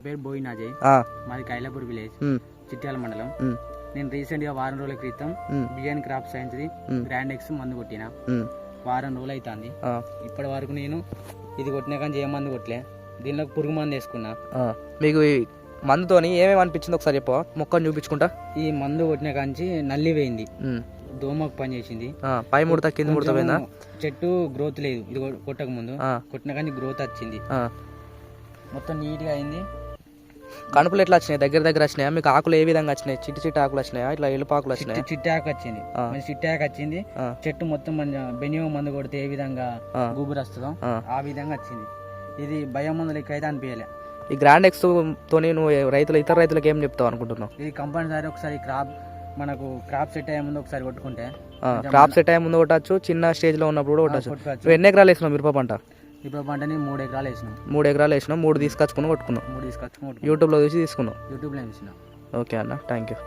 పేరు బోయిన్ అజయ్ ఆ, మాది కైలాపూర్ విలేజ్. చిట్యాల మండలం. నేను రీసెంట్గా వారం రోజుల క్రితం బిఎన్ క్రాప్ సైన్స్ ది. గ్రాండ్ ఎక్స్ మందు కొట్టిన. వారం రోజులు అవుతుంది ఇప్పటి వరకు నేను ఇది కొట్టినా కానీ ఏ మందు కొట్టలే. దీనిలో పురుగు మందు వేసుకున్నా. మీకు మందుతోని ఏమేమి అనిపించింది ఒకసారి చెప్పవా మొక్కను చూపించుకుంటా. ఈ మందు కొట్టిన కాంచి నల్లి వేయింది. దోమకు పని చేసింది. పై ముడత కింద ముడత పోయిందా? చెట్టు గ్రోత్ లేదు. ఇది కొట్టక ముందు కొట్టిన కానీ గ్రోత్ వచ్చింది. మొత్తం నీట్గా అయింది. కణుపులు ఎట్లా వచ్చినాయి? దగ్గర దగ్గర వచ్చినాయా? మీకు ఆకులు ఏ విధంగా వచ్చినాయి? చిట్టి చిట్టి ఆకులు వచ్చినాయా? ఇట్లా ఎలుపు ఆకులు చిట్టి వచ్చినాయా? చిట్టాకు వచ్చింది. ఆ. మంచి చిట్టాకు వచ్చింది. చెట్టు మొత్తం బెనియో మందు కొడితే ఏ విధంగా గూబురు వస్తుందో ఆ. విధంగా వచ్చింది. ఇది భయం మందు లెక్క అయితే అనిపించలే. ఈ గ్రాండ్ ఎక్స్ తోని నువ్వు రైతులు ఇతర రైతులకు ఏం చెప్తావు అనుకుంటున్నావు? ఇది కంపల్సరీ ఒకసారి క్రాప్ మనకు క్రాప్ సెట్ అయ్యే ముందు ఒకసారి కొట్టుకుంటే క్రాప్ సెట్ అయ్యే ముందు కొట్టచ్చు చిన్న స్టేజ్లో ఉన్నప్పుడు కూడా కొట్టచ్చు. నువ్వు ఎన్ని ఎకరాలు వేసినావు మిరప పంట? ఇప్పుడు పంటని మూడు ఎకరాలు వేసినాం. మూడు ఎకరాలు వేసినావు మూడు తీసుకొచ్చుకుని కొట్టుకున్నావు మూడు తీసుకొచ్చుకుని యూట్యూబ్లో చూసి తీసుకున్నావు యూట్యూబ్లో వేసినాం. ఓకే అన్న థ్యాంక్ యూ.